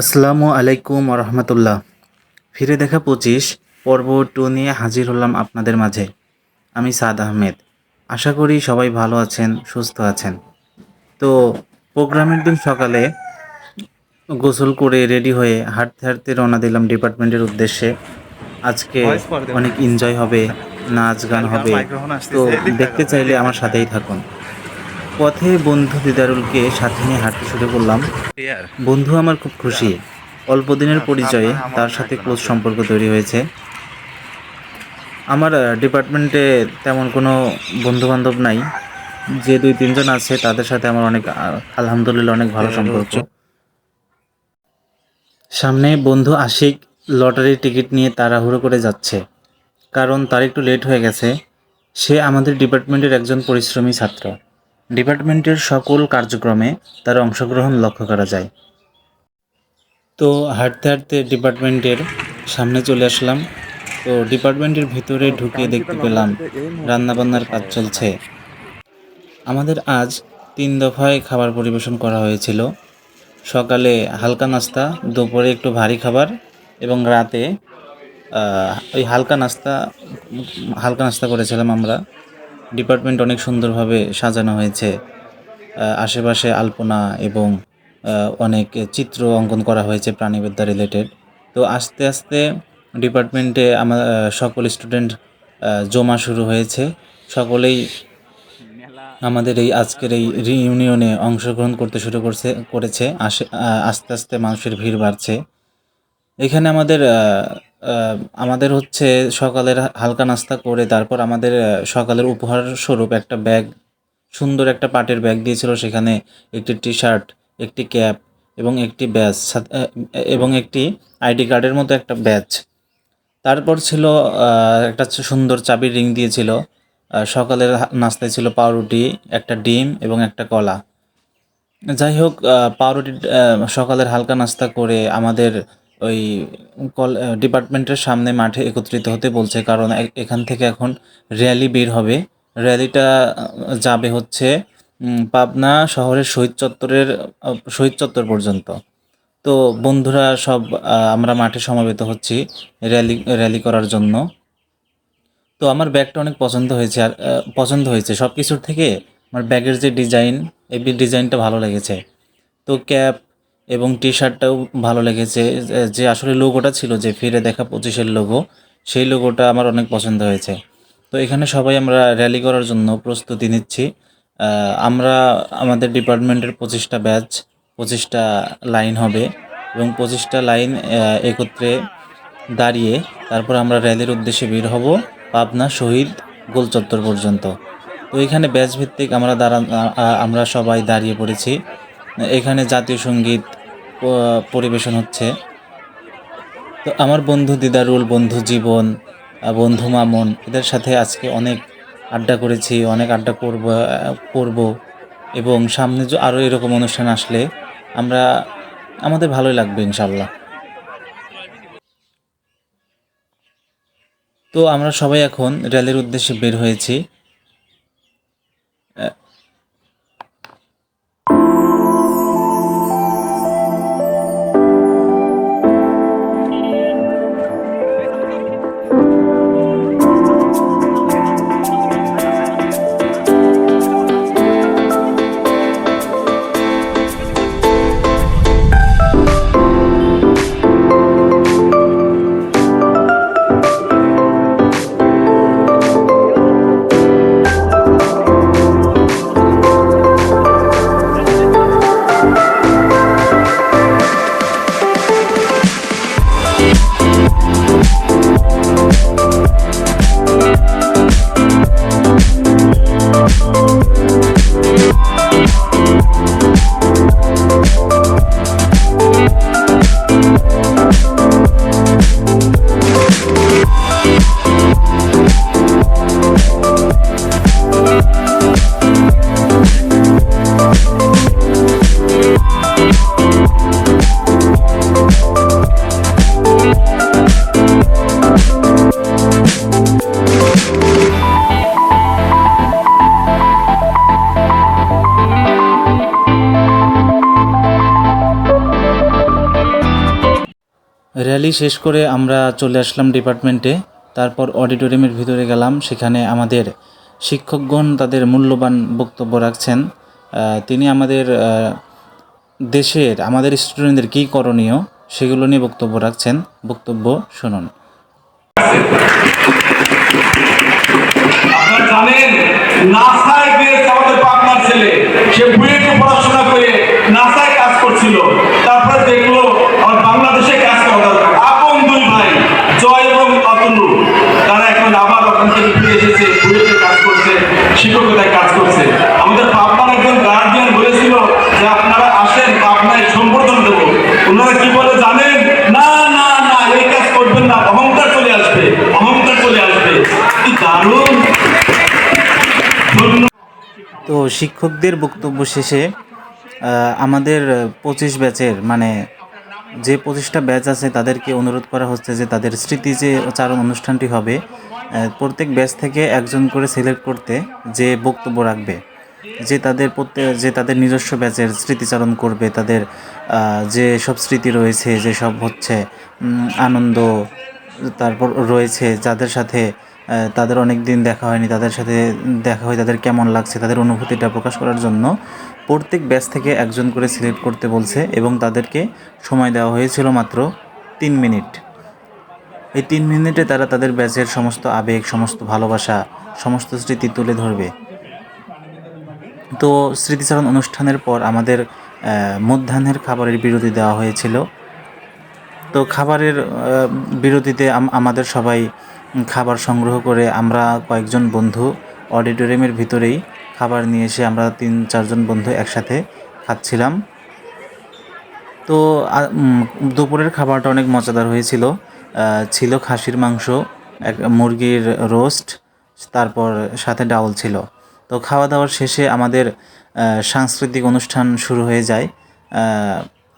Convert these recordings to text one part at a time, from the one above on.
আসসালামু আলাইকুম রহমতুল্লাহ ফিরে দেখা পঁচিশ পর্ব টু নিয়ে হাজির হলাম আপনাদের মাঝে। আমি সাদ আহমেদ। আশা করি সবাই ভালো আছেন সুস্থ আছেন। তো প্রোগ্রামের দিন সকালে গোসল করে রেডি হয়ে হাঁটতে হাঁটতে রওনা দিলাম ডিপার্টমেন্টের উদ্দেশ্যে। আজকে অনেক এনজয় হবে নাচ গান হবে। তো দেখতে চাইলে আমার সাথেই থাকুন। পথে বন্ধু দিদারুলকে সাথে নিয়ে হাঁটতে শুরু করলাম। বন্ধু আমার খুব খুশি। অল্প দিনের পরিচয়ে তার সাথে ক্লোজ সম্পর্ক তৈরি হয়েছে। আমার ডিপার্টমেন্টে তেমন কোনো বন্ধু বান্ধব নাই। যে দুই তিনজন আছে তাদের সাথে আমার অনেক আলহামদুলিল্লাহ অনেক ভালো সম্পর্ক। সামনে বন্ধু আশিক লটারির টিকিট নিয়ে তাড়াহুড়ো করে যাচ্ছে। কারণ তার একটু লেট হয়ে গেছে। সে আমাদের ডিপার্টমেন্টের একজন পরিশ্রমী ছাত্র। ডিপার্টমেন্টের সকল কার্যক্রমে তার অংশগ্রহণ লক্ষ্য করা যায়। তো হাঁটতে হাঁটতে ডিপার্টমেন্টের সামনে চলে আসলাম। তো ডিপার্টমেন্টের ভিতরে ঢুকে দেখতে পেলাম রান্নাবান্নার কাজ চলছে। আমাদের আজ তিন দফায় খাবার পরিবেশন করা হয়েছিল। সকালে হালকা নাস্তা, দুপুরে একটু ভারী খাবার এবং রাতে ওই হালকা নাস্তা হালকা নাস্তা করেছিলাম আমরা। ডিপার্টমেন্ট অনেক সুন্দরভাবে সাজানো হয়েছে। আশেপাশে আলপনা এবং অনেক চিত্র অঙ্কন করা হয়েছে প্রাণীবিদ্যা রিলেটেড তো আস্তে আস্তে ডিপার্টমেন্টে আমার সকল স্টুডেন্ট জমা শুরু হয়েছে। সকলেই আমাদের এই আজকের এই রিইউনিয়নে অংশগ্রহণ করতে শুরু করছে, করেছে। আসে আস্তে আস্তে মানুষের ভিড় বাড়ছে। এখানে আমাদের আমাদের হচ্ছে সকালের হালকা নাস্তা করে তারপর আমাদের সকালের উপহার স্বরূপ একটা ব্যাগ, সুন্দর একটা পাটের ব্যাগ দিয়েছিল। সেখানে একটি টি শার্ট একটি ক্যাপ এবং একটি ব্যাজ এবং একটি আইডি কার্ডের মতো একটা ব্যাচ তারপর ছিল একটা সুন্দর চাবির রিং দিয়েছিল। সকালের নাস্তায় ছিল পাউরুটি, একটা ডিম এবং একটা কলা। যাই হোক পাউরুটি সকালের হালকা নাস্তা করে আমাদের ওই কল ডিপার্টমেন্টের সামনে মাঠে একত্রিত হতে বলছে, কারণ এখান থেকে এখন র্যালি বের হবে। র্যালিটা যাবে হচ্ছে পাবনা শহরের শহীদ চত্বরের শহীদ চত্বর পর্যন্ত। তো বন্ধুরা সব আমরা মাঠে সমবেত হচ্ছি র্যালি র্যালি করার জন্য। তো আমার ব্যাগটা অনেক পছন্দ হয়েছে, আর পছন্দ হয়েছে সব কিছুর থেকে। আমার ব্যাগের যে ডিজাইন, এই ডিজাইনটা ভালো লেগেছে। তো ক্যাপ এবং টি শার্টটাও ভালো লেগেছে। যে- আসলে লোগোটা ছিল, যে ফিরে দেখা পঁচিশের লোগো সেই লোগোটা আমার অনেক পছন্দ হয়েছে। তো এখানে সবাই আমরা র্যালি করার জন্য প্রস্তুতি নিচ্ছি। আমরা আমাদের ডিপার্টমেন্টের পঁচিশটা ব্যাচ পঁচিশটা লাইন হবে এবং পঁচিশটা লাইন একত্রে দাঁড়িয়ে তারপর আমরা র্যালির উদ্দেশ্যে বের হব পাবনা শহীদ গোল চত্বর পর্যন্ত। তো এখানে ব্যাচ ভিত্তিক আমরা দাঁড়া আমরা সবাই দাঁড়িয়ে পড়েছি। এখানে জাতীয় সংগীত পরিবেশন হচ্ছে। তো আমার বন্ধু দিদারুল, বন্ধু জীবন বন্ধু মামুন, এদের সাথে আজকে অনেক আড্ডা করেছি, অনেক আড্ডা করব করব এবং সামনে যে আরও এরকম অনুষ্ঠান আসলে আমরা, আমাদের ভালোই লাগবে ইনশাল্লাহ তো আমরা সবাই এখন র্যালির উদ্দেশ্যে বের হয়েছি। র্যালি শেষ করে আমরা চলে আসলাম ডিপার্টমেন্টে। তারপর অডিটোরিয়ামের ভিতরে গেলাম, সেখানে আমাদের শিক্ষকগণ তাদের মূল্যবান বক্তব্য রাখছেন। তিনি আমাদের দেশের, আমাদের স্টুডেন্টদের কী করণীয় সেগুলো নিয়ে বক্তব্য রাখছেন। বক্তব্য শুনুন। নাসায় আমাদের পাবনার ছেলে। সে বুয়েটে পড়াশোনা করে, নাসায় তো শিক্ষকদের বক্তব্য শেষে আমাদের পঁচিশ ব্যাচের মানে যে পঁচিশটা ব্যাচ আছে তাদেরকে অনুরোধ করা হচ্ছে যে তাদের স্মৃতি যে চারণ অনুষ্ঠানটি হবে প্রত্যেক ব্যাচ থেকে একজন করে সিলেক্ট করতে যে বক্তব্য রাখবে, যে তাদের প্রত্যেক যে তাদের নিজস্ব ব্যাচের স্মৃতিচারণ করবে, তাদের যে সব স্মৃতি রয়েছে, যে সব হচ্ছে আনন্দ, তারপর রয়েছে, যাদের সাথে তাদের অনেক দিন দেখা হয়নি, তাদের সাথে দেখা হয় তাদের কেমন লাগছে, তাদের অনুভূতিটা প্রকাশ করার জন্য প্রত্যেক ব্যাচ থেকে একজন করে সিলেক্ট করতে বলছে এবং তাদেরকে সময় দেওয়া হয়েছিল মাত্র তিন মিনিট। এই তিন মিনিটে তারা তাদের ব্যাচের সমস্ত আবেগ, সমস্ত ভালোবাসা, সমস্ত স্মৃতি তুলে ধরবে। তো স্মৃতিচারণ অনুষ্ঠানের পর আমাদের মধ্যাহ্নের খাবারের বিরতি দেওয়া হয়েছিল। তো খাবারের বিরতিতে আমাদের সবাই খাবার সংগ্রহ করে আমরা কয়েকজন বন্ধু অডিটোরিয়ামের ভিতরেই খাবার নিয়ে এসে আমরা তিন, চারজন বন্ধু একসাথে খাচ্ছিলাম। তো দুপুরের খাবারটা অনেক মজাদার হয়েছিল। ছিল খাসির মাংস, এক মুরগির রোস্ট, তারপর সাথে ডাউল ছিল। তো খাওয়া দাওয়ার শেষে আমাদের সাংস্কৃতিক অনুষ্ঠান শুরু হয়ে যায়।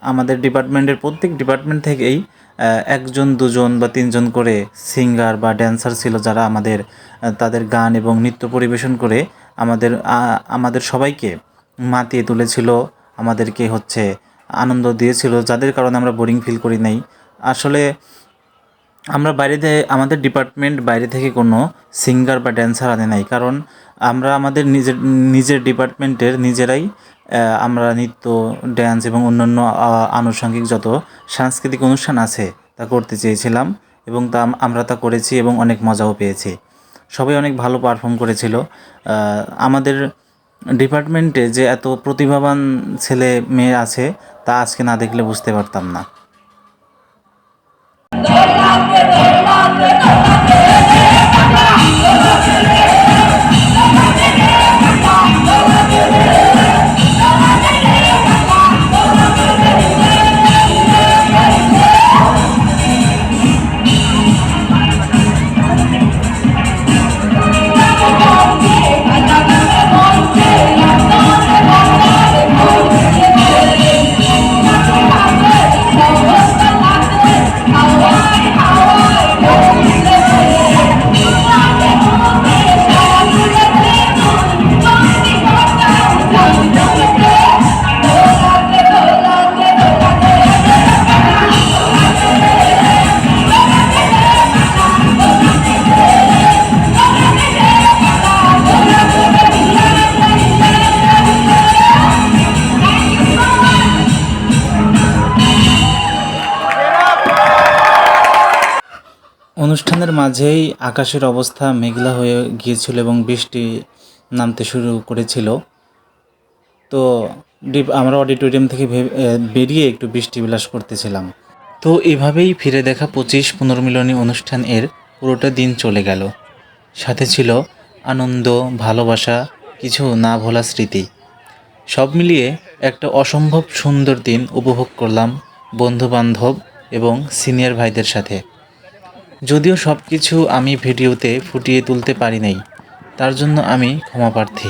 আমাদের ডিপার্টমেন্টের প্রত্যেক ডিপার্টমেন্ট থেকেই একজন, দুজন বা তিনজন করে সিঙ্গার বা ড্যান্সার ছিল যারা আমাদের তাদের গান এবং নৃত্য পরিবেশন করে আমাদের আমাদের সবাইকে মাতিয়ে তুলেছিল, আমাদেরকে হচ্ছে আনন্দ দিয়েছিল, যাদের কারণে আমরা বোরিং ফিল করি নাই। আসলে আমরা বাইরে থেকে, আমাদের ডিপার্টমেন্ট বাইরে থেকে কোনো সিঙ্গার বা ড্যান্সার আনে নাই। কারণ আমরা আমাদের নিজের নিজের ডিপার্টমেন্টের নিজেরাই আমরা নৃত্য ড্যান্স এবং অন্যান্য আনুষঙ্গিক যত সাংস্কৃতিক অনুষ্ঠান আছে তা করতে চেয়েছিলাম এবং তা আমরা তা করেছি এবং অনেক মজাও পেয়েছি। সবাই অনেক ভালো পারফর্ম করেছিল। আমাদের ডিপার্টমেন্টে যে এত প্রতিভাবান ছেলে মেয়ে আছে তা আজকে না দেখলে বুঝতে পারতাম না। অনুষ্ঠানের মাঝেই আকাশের অবস্থা মেঘলা হয়ে গিয়েছিল এবং বৃষ্টি নামতে শুরু করেছিল। তো আমরা অডিটোরিয়াম থেকে বেরিয়ে একটু বৃষ্টি বিলাস করতেছিলাম। তো এভাবেই ফিরে দেখা পঁচিশ পুনর্মিলনী অনুষ্ঠান এর পুরোটা দিন চলে গেল। সাথে ছিল আনন্দ, ভালোবাসা, কিছু না ভোলা স্মৃতি। সব মিলিয়ে একটা অসম্ভব সুন্দর দিন উপভোগ করলাম বন্ধু বান্ধব এবং সিনিয়র ভাইদের সাথে। যদিও সব কিছু আমি ভিডিওতে ফুটিয়ে তুলতে পারি নাই তার জন্য আমি ক্ষমা প্রার্থী।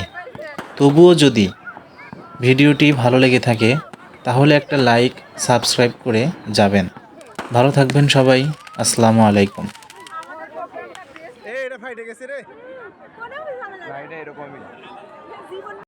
তবুও যদি ভিডিওটি ভালো লেগে থাকে তাহলে একটা লাইক সাবস্ক্রাইব করে যাবেন। ভালো থাকবেন সবাই আসসালামু আলাইকুম। এটা ফাইটে গেছে রে এরকমই।